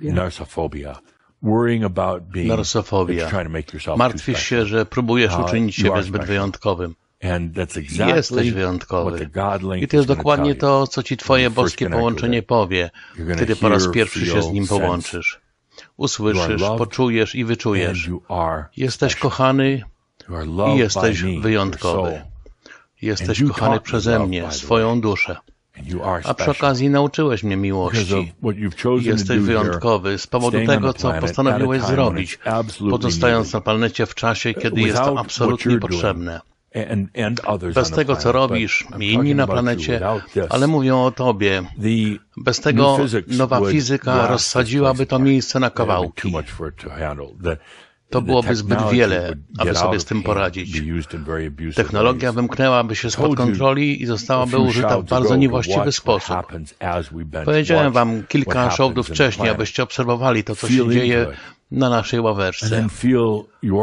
Narsophobia. narsophobia, worrying about being trying to make yourself Martwisz special. się, że próbujesz Uh, uczynić siebie zbyt special. wyjątkowym. And that's exactly Jesteś what the wyjątkowy. God link I to jest dokładnie tell you. to, co ci twoje boskie połączenie powie, kiedy po raz hear, pierwszy się z nim połączysz. You Usłyszysz, are loved poczujesz i And wyczujesz. Jesteś kochany i loved jesteś wyjątkowy. Jesteś kochany przeze mnie, swoją duszę. A przy okazji nauczyłeś mnie miłości. Jesteś wyjątkowy z powodu tego, co postanowiłeś zrobić, pozostając na planecie w czasie, kiedy jest to absolutnie potrzebne. Bez tego, co robisz, inni na planecie, ale mówią o tobie. Bez tego nowa fizyka rozsadziłaby to miejsce na kawałki. To byłoby zbyt wiele, aby sobie z tym poradzić. Technologia wymknęłaby się spod kontroli i zostałaby użyta w bardzo niewłaściwy sposób. Powiedziałem wam kilka the wcześniej, abyście obserwowali to, co się dzieje. Na naszej part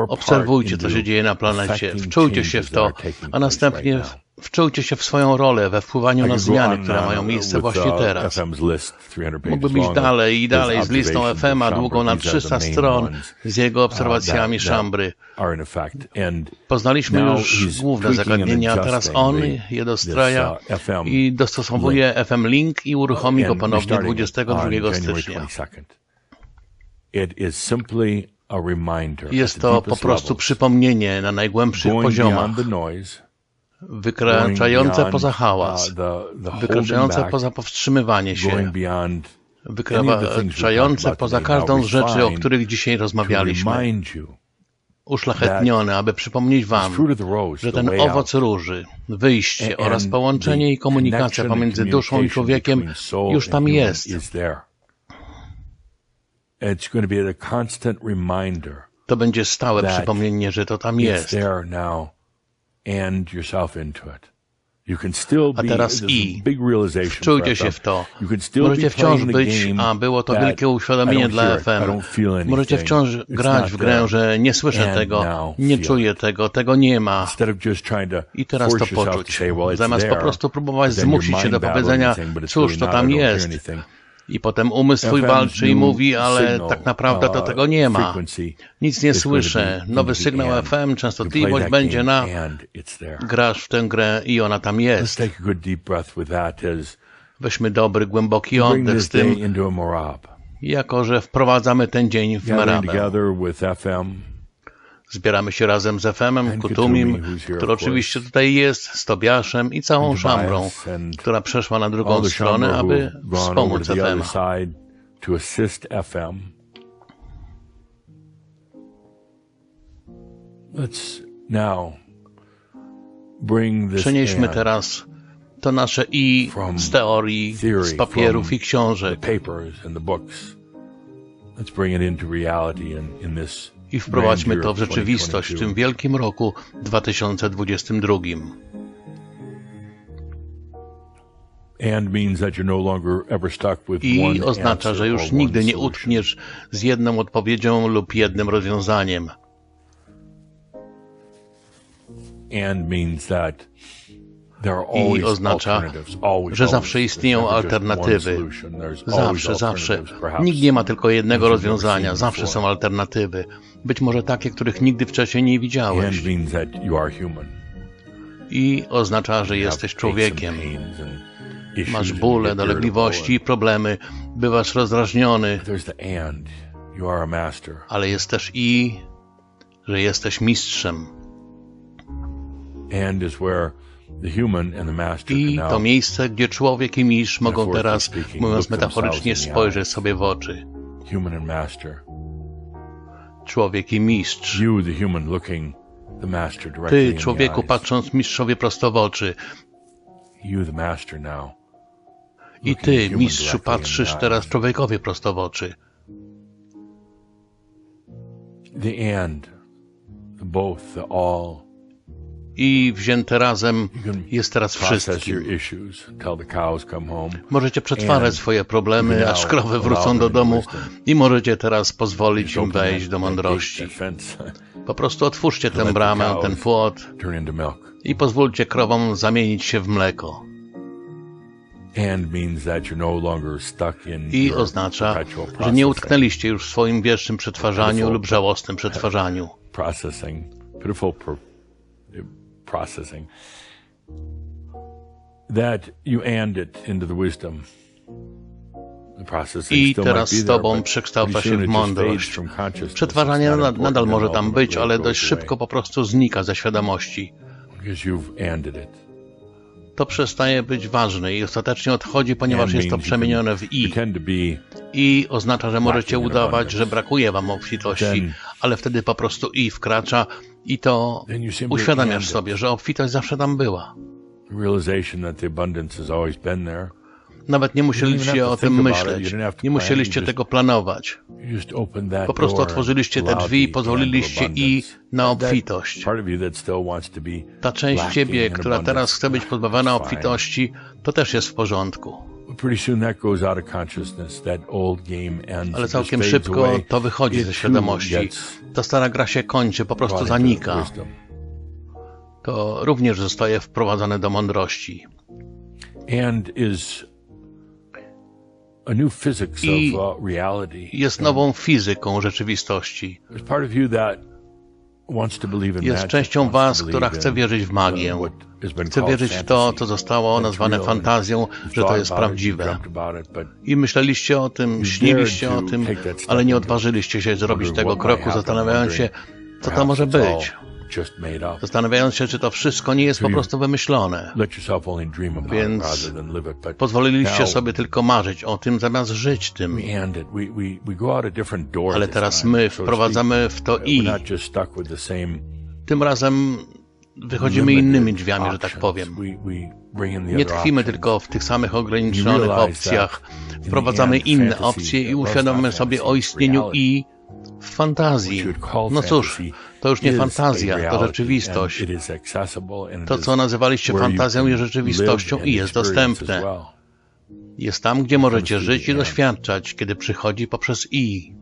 Obserwujcie, co się dzieje na planecie, wczujcie się w to, a następnie wczujcie się w swoją rolę we wpływaniu na zmiany, które mają miejsce właśnie uh, teraz. FM's list, 300 pages Mógłbym iść dalej i dalej z listą FM-a długą na Schomburg. These are 300 the main stron z jego obserwacjami uh, that Szambry. Poznaliśmy już główne zagadnienia, a teraz on je dostraja uh, i dostosowuje FM Link i uruchomi go ponownie restarting it 22 on January stycznia. 22nd. It is simply a reminder at Jest to po prostu przypomnienie na najgłębszych poziomach, wykraczające poza uh, hałas, holding wykraczające poza powstrzymywanie się, wykraczające poza każdą z rzeczy, o których dzisiaj rozmawialiśmy, uszlachetnione, aby przypomnieć wam, że ten owoc róży, wyjście oraz połączenie i komunikacja pomiędzy duszą i człowiekiem już tam jest. It's going to be a constant reminder To będzie stałe przypomnienie, że to tam it's jest. there now and yourself into it. You can still A be, teraz i a big realization for wczujcie się w to. Możecie wciąż być, a było to wielkie I uświadomienie dla I FM. Możecie wciąż It's grać w grę, że nie słyszę tego, nie czuję tego, tego nie ma. I teraz to poczuć. it's Zamiast po prostu próbować zmusić się do powiedzenia, it's cóż, to I tam jest. I potem umysł twój walczy i mówi, ale tak naprawdę to tego nie ma. Nic nie słyszę. Nowy sygnał. FM, częstotliwość będzie na grasz w tę grę i ona tam jest. Weźmy dobry, głęboki oddech z tym, jako że wprowadzamy ten dzień w Merabę. Zbieramy się razem z FM-em, And Kutumim, który oczywiście tutaj jest, z Tobiaszem i całą Szambrą, która przeszła na drugą stronę, aby wspomóc this Przenieśmy teraz to nasze i z teorii, z papierów i książek. Let's bring it into reality in, in this i wprowadźmy to w rzeczywistość w 2022. tym wielkim roku 2022. And means that you're no I oznacza, że już nigdy nie utkniesz z jedną odpowiedzią lub jednym rozwiązaniem. And means that I oznacza, że zawsze istnieją alternatywy. Zawsze, zawsze. Nikt nie ma tylko jednego rozwiązania, zawsze są alternatywy. Być może takie, których nigdy wcześniej nie widziałeś. I oznacza, że jesteś człowiekiem. Masz bóle, dolegliwości i problemy, bywasz rozdrażniony, ale jest też i, że jesteś mistrzem. And is where I to miejsce, gdzie człowiek i mistrz mogą teraz, mówiąc metaforycznie, spojrzeć sobie w oczy. Człowiek i mistrz. Ty, człowieku, patrząc mistrzowi prosto w oczy. I ty, mistrzu, patrzysz teraz człowiekowi prosto w oczy. The and, the both, the all. I wzięte razem jest teraz wszystkim. Możecie przetwarzać swoje problemy, aż krowy wrócą do domu i możecie teraz pozwolić im wejść do mądrości. Po prostu otwórzcie tę bramę, ten płot i pozwólcie krowom zamienić się w mleko. I oznacza, że nie utknęliście już w swoim wiecznym przetwarzaniu lub żałosnym przetwarzaniu. Processing. That you and it into the wisdom. I teraz z Tobą przekształca się w mądrość. Przetwarzanie nadal może tam być, ale dość szybko po prostu znika ze świadomości. To przestaje być ważne i ostatecznie odchodzi, ponieważ jest to przemienione w i. I oznacza, że możecie udawać, że brakuje Wam obfitości, ale wtedy po prostu i wkracza i to uświadamiasz sobie, że obfitość zawsze tam była. Nawet nie musieliście o tym myśleć, nie musieliście tego planować. Po prostu otworzyliście te drzwi i pozwoliliście i na obfitość. Ta część ciebie, która teraz chce być pozbawiona obfitości, to też jest w porządku. Ale całkiem szybko to wychodzi ze świadomości. Ta stara gra się kończy, po prostu zanika. To również zostaje wprowadzone do mądrości. And is i jest nową fizyką rzeczywistości. Jest częścią Was, która chce wierzyć w magię. Chce wierzyć w to, co zostało nazwane fantazją, że to jest prawdziwe. I myśleliście o tym, śniliście o tym, ale nie odważyliście się zrobić tego kroku, zastanawiając się, co to może być zastanawiając się, czy to wszystko nie jest po prostu wymyślone. Więc pozwoliliście sobie tylko marzyć o tym, zamiast żyć tym. Ale teraz my wprowadzamy w to i. Tym razem wychodzimy innymi drzwiami, że tak powiem. Nie tkwimy tylko w tych samych ograniczonych opcjach. Wprowadzamy inne opcje i uświadamiamy sobie o istnieniu i w fantazji. No cóż, to już nie fantazja, to rzeczywistość. To, co nazywaliście fantazją, jest rzeczywistością i jest dostępne. Jest tam, gdzie możecie żyć i doświadczać, kiedy przychodzi poprzez i.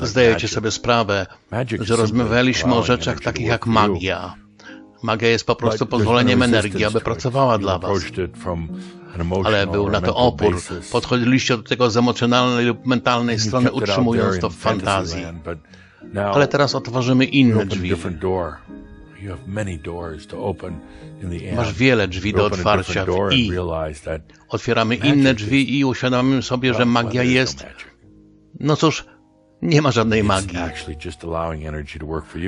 Zdajecie sobie sprawę, że rozmawialiśmy o rzeczach takich jak magia. Magia jest po prostu pozwoleniem energii, aby pracowała dla Was ale był na to opór. Podchodziliście do tego z emocjonalnej lub mentalnej strony, utrzymując to w fantazji. Ale teraz otworzymy inne drzwi. Masz wiele drzwi do otwarcia w i. Otwieramy inne drzwi i uświadamiamy sobie, że magia jest... No cóż, nie ma żadnej magii.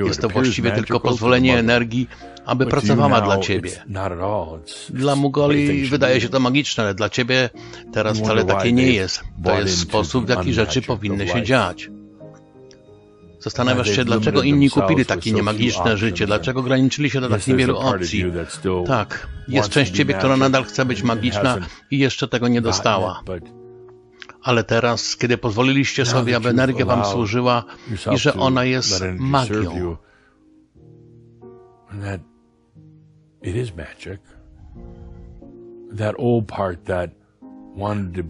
Jest to właściwie tylko pozwolenie energii, aby pracowała dla ciebie. Dla Mugoli wydaje się to magiczne, ale dla ciebie teraz wcale takie nie jest. To jest sposób, w jaki rzeczy powinny się dziać. Zastanawiasz się, dlaczego inni kupili takie niemagiczne życie, dlaczego graniczyli się do tak niewielu opcji. Tak, jest część ciebie, która nadal chce być magiczna i jeszcze tego nie dostała. Ale teraz, kiedy pozwoliliście sobie, aby energia wam służyła i że ona jest magią,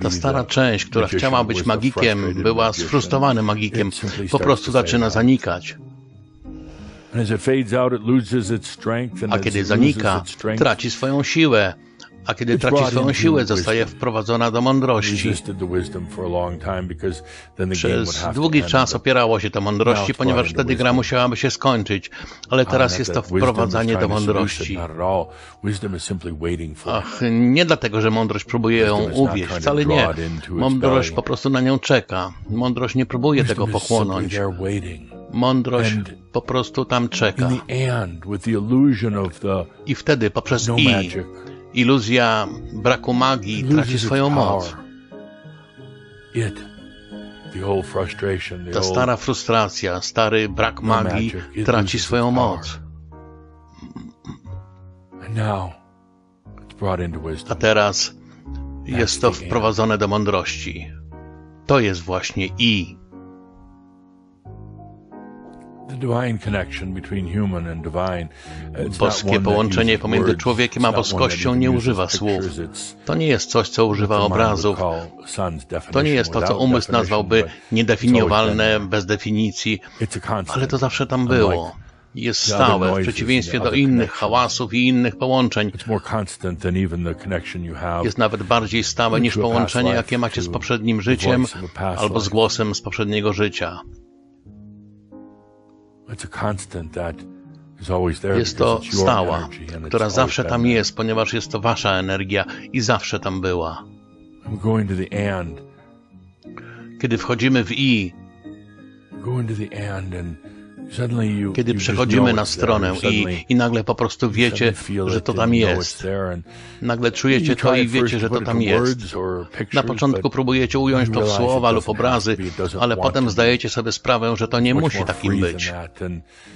ta stara część, która chciała być magikiem, była sfrustrowanym magikiem, po prostu zaczyna zanikać. A kiedy zanika, traci swoją siłę, a kiedy traci swoją siłę, zostaje wprowadzona do mądrości. Przez długi czas opierało się to mądrości, ponieważ wtedy gra musiałaby się skończyć, ale teraz jest to wprowadzanie do mądrości. Ach, nie dlatego, że mądrość próbuje ją uwieść, wcale nie. Mądrość po prostu na nią czeka. Mądrość nie próbuje tego pochłonąć. Mądrość po prostu tam czeka. I wtedy poprzez no i iluzja braku magii traci swoją moc. Ta stara frustracja, stary brak magii traci swoją moc. A teraz jest to wprowadzone do mądrości. To jest właśnie i. Boskie połączenie pomiędzy człowiekiem a boskością nie używa słów. To nie jest coś, co używa obrazów. To nie jest to, co umysł nazwałby niedefiniowalne, bez definicji, ale to zawsze tam było. jest stałe, w przeciwieństwie do innych hałasów i innych połączeń. Jest nawet bardziej stałe niż połączenie, jakie macie z poprzednim życiem albo z głosem z poprzedniego życia. Jest to stała, która zawsze tam jest, ponieważ jest to wasza energia i zawsze tam była. Kiedy wchodzimy w I, kiedy przechodzimy na stronę i, i nagle po prostu wiecie, że to tam jest. Nagle czujecie to i wiecie, że to tam jest. Na początku próbujecie ująć to w słowa lub obrazy, ale potem zdajecie sobie sprawę, że to nie musi takim być.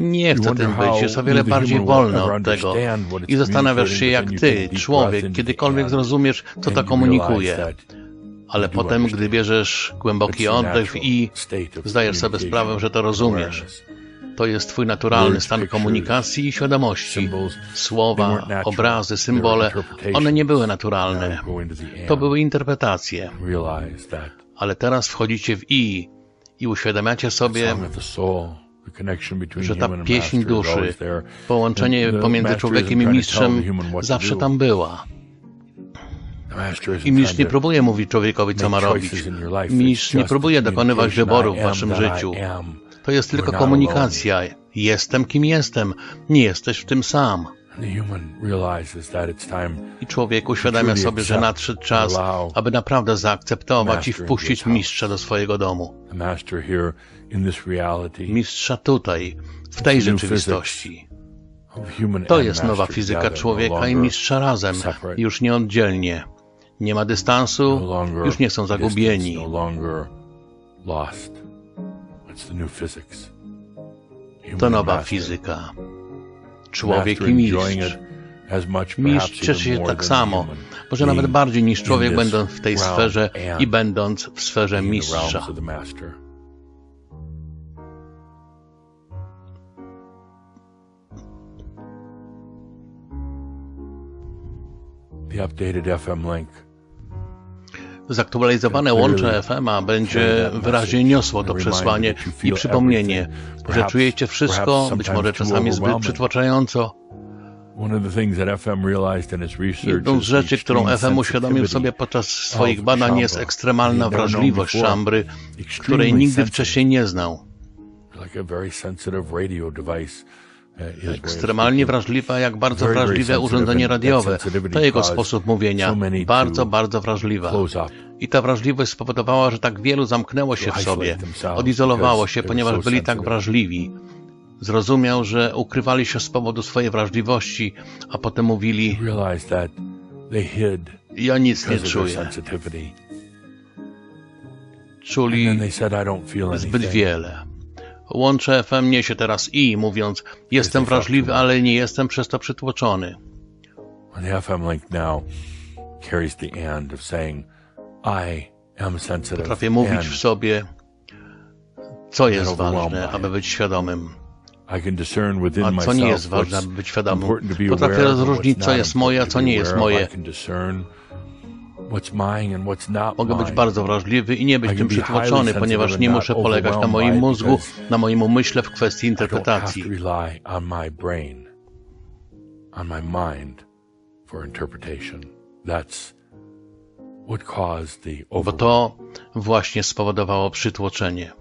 Nie chce tym być, jest o wiele bardziej wolny od tego. I zastanawiasz się, jak ty, człowiek, kiedykolwiek zrozumiesz, co to komunikuje ale potem, gdy bierzesz głęboki oddech i zdajesz sobie sprawę, że to rozumiesz. To jest Twój naturalny stan komunikacji i świadomości. Słowa, obrazy, symbole, one nie były naturalne. To były interpretacje. Ale teraz wchodzicie w I i uświadamiacie sobie, że ta pieśń duszy, połączenie pomiędzy człowiekiem i mistrzem zawsze tam była. I mistrz nie próbuje mówić człowiekowi, co ma robić. Mistrz nie próbuje dokonywać wyborów w waszym życiu. To jest tylko komunikacja. Jestem kim jestem. Nie jesteś w tym sam. I człowiek uświadamia sobie, że nadszedł czas, aby naprawdę zaakceptować i wpuścić mistrza do swojego domu. Mistrza tutaj, w tej rzeczywistości. To jest nowa fizyka człowieka i mistrza razem, już nie oddzielnie. Nie ma dystansu, już nie są zagubieni. To nowa fizyka. Człowiek i mistrz. Mistrz cieszy się tak samo, może nawet bardziej niż człowiek, będąc w tej sferze i będąc w sferze mistrza. The updated FM link Zaktualizowane łącze FMA będzie wyraźnie niosło to przesłanie i przypomnienie, że czujecie wszystko, być może czasami zbyt przytłaczająco. Jedną z rzeczy, którą FM uświadomił sobie podczas swoich badań jest ekstremalna wrażliwość szambry, której nigdy wcześniej nie znał. Ekstremalnie wrażliwa, jak bardzo wrażliwe urządzenie radiowe. To jego sposób mówienia. Bardzo, bardzo wrażliwa. I ta wrażliwość spowodowała, że tak wielu zamknęło się w sobie, odizolowało się, ponieważ byli tak wrażliwi. Zrozumiał, że ukrywali się z powodu swojej wrażliwości, a potem mówili: Ja nic nie czuję. Czuli zbyt wiele. Łącze FM niesie teraz i, mówiąc, jestem wrażliwy, ale nie jestem przez to przytłoczony. Potrafię mówić w sobie, co jest ważne, aby być świadomym. A co nie jest ważne, aby być świadomym. Potrafię rozróżnić, co jest moje, a co nie jest moje. Mogę być bardzo wrażliwy i nie być tym przytłoczony, ponieważ nie muszę polegać na moim mózgu, na moim umyśle w kwestii interpretacji. Bo to właśnie spowodowało przytłoczenie.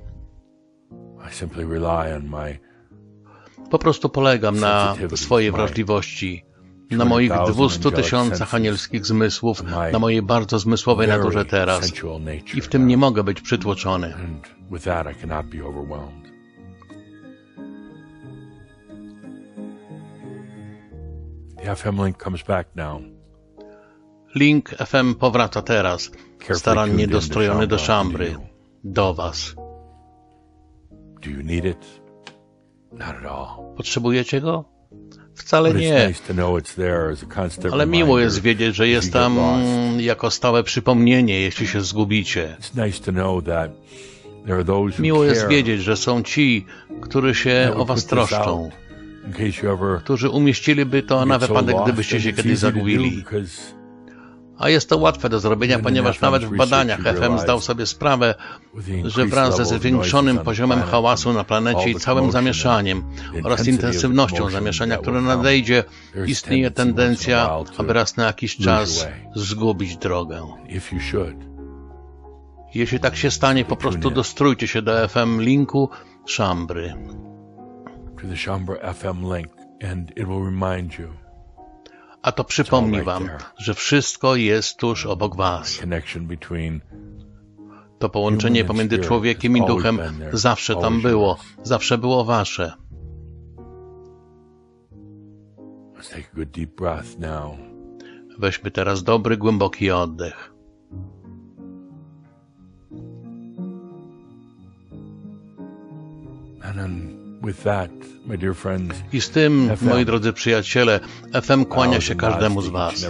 Po prostu polegam na swojej wrażliwości, na moich 200 tysiącach anielskich zmysłów, na mojej bardzo zmysłowej naturze teraz. I w tym nie mogę być przytłoczony. Link FM powraca teraz, starannie dostrojony do szambry, do Was. Potrzebujecie go? Wcale nie. Ale miło jest wiedzieć, że jest tam jako stałe przypomnienie, jeśli się zgubicie. Miło jest wiedzieć, że są ci, którzy się o was troszczą, którzy umieściliby to na wypadek, gdybyście się kiedyś zagubili. A jest to łatwe do zrobienia, ponieważ nawet w badaniach FM zdał sobie sprawę, że wraz ze zwiększonym poziomem hałasu na planecie i całym zamieszaniem oraz intensywnością zamieszania, które nadejdzie, istnieje tendencja, aby raz na jakiś czas zgubić drogę. Jeśli tak się stanie, po prostu dostrójcie się do FM linku Chambry. A to przypomni wam, że wszystko jest tuż obok was. To połączenie pomiędzy człowiekiem i duchem zawsze tam było, zawsze było wasze. Weźmy teraz dobry, głęboki oddech. I z tym, moi drodzy przyjaciele, FM kłania się każdemu z Was.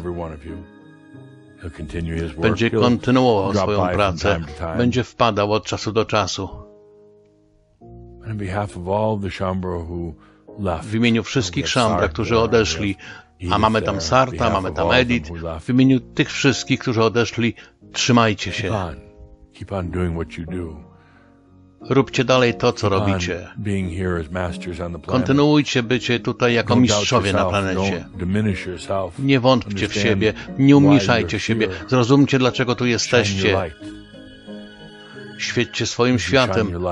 Będzie kontynuował swoją pracę, będzie wpadał od czasu do czasu. W imieniu wszystkich Szambra, którzy odeszli, a mamy tam Sarta, mamy tam Edith, w imieniu tych wszystkich, którzy odeszli, trzymajcie się. Róbcie dalej to, co robicie. Kontynuujcie bycie tutaj jako mistrzowie na planecie. Nie wątpcie w siebie, nie umniejszajcie siebie. Zrozumcie, dlaczego tu jesteście. Świećcie swoim światem.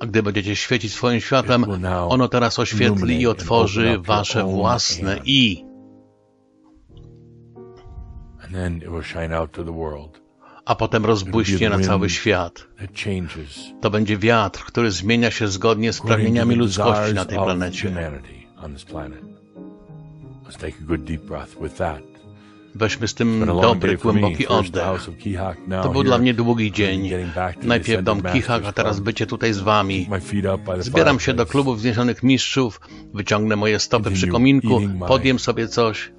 A gdy będziecie świecić swoim światem, ono teraz oświetli i otworzy wasze własne i. And then it will shine out to the world a potem rozbłyśnie na cały świat. To będzie wiatr, który zmienia się zgodnie z pragnieniami ludzkości na tej planecie. Weźmy z tym dobry, głęboki oddech. To był dla mnie długi dzień. Najpierw dom Kichak, a teraz bycie tutaj z wami. Zbieram się do klubu wzniesionych mistrzów, wyciągnę moje stopy przy kominku, podjem sobie coś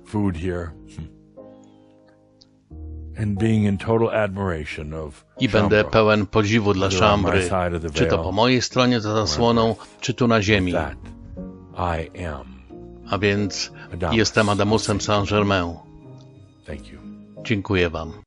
i będę pełen podziwu dla Szambry, czy to po mojej stronie za zasłoną, czy tu na ziemi. A więc jestem Adamusem Saint-Germain. Dziękuję Wam.